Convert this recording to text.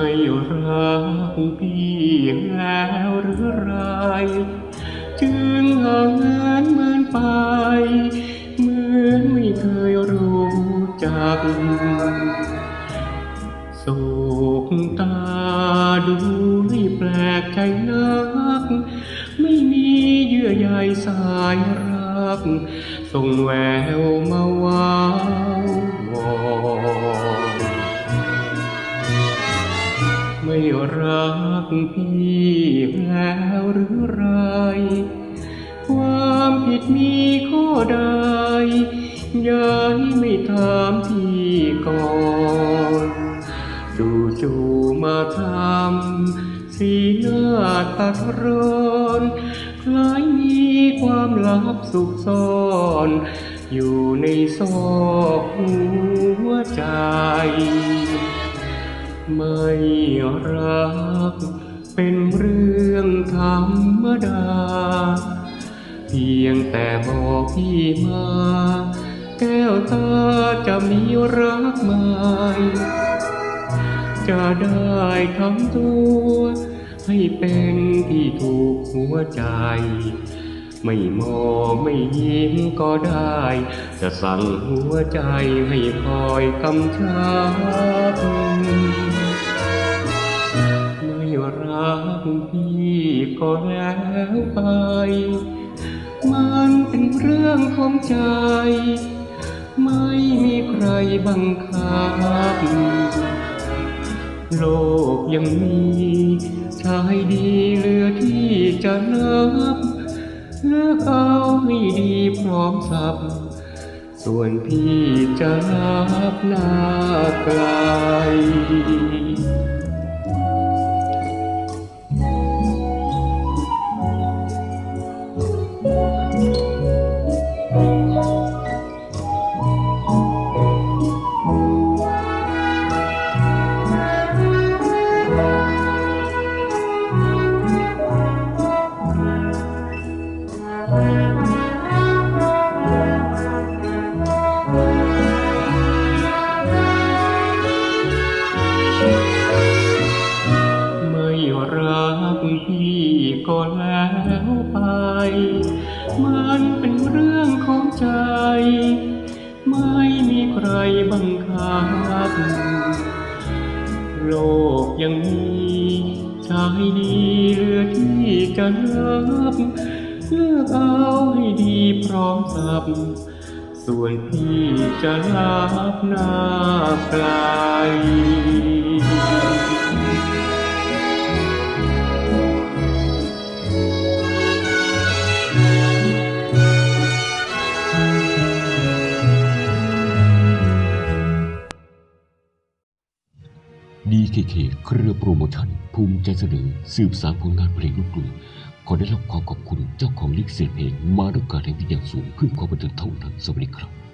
ไม่รักพี่แล้วหรือไร จึงห่างเหินเหมือนไปเหมือนไม่เคยรู้จักสุกตาดูให้แปลกใจนัก ไม่มีเยื่อใยสายรักส่งแววมาว้า พี่แล้วหรือไร ความผิดมีข้อใดย้ายไม่ถามพี่ก่อนจู่ๆมาทำสีหน้าตัดร้อนคล้ายมีความลับสุขซ่อน อยู่ในซอกหัวใจ ไม่รัก เป็นเรื่องธรรมดา เพียงแต่บอกพี่มา แก้วตาจะมีรักไหม่จะได้ทำตัว ให้เป็นที่ถูกหัวใจ ไม่มองไม่ยิ้มก็ได้ จะสั่งหัวใจให้คอยกำชับ รักพี่ก็แล้วไป มันเป็นเรื่องของใจ ไม่มีใครบังคับ โลกยังมีชายดีเหลือที่จะนับเลือกเอาให้ดีพร้อมสับ ส่วนพี่จะรับหน้าไกล มันเป็นเรื่องของใจ ไม่มีใครบังคับ โลกยังมีชายดีเหลือที่จะนับเลือกเอาให้ดีพร้อมสับ ส่วนพี่จะรับหน้าไกล DKK เครือโปรโมชั่น ภูมิใจเสนอสืบสานผลงานเพลงลูกกรุงขอได้รับความขอบคุณเจ้าของลิขสิทธิ์เพลงมาด้วยการแห่งวิญญาณสูงเพื่อความบันเทิงเท่านั้นสวัสดีครับ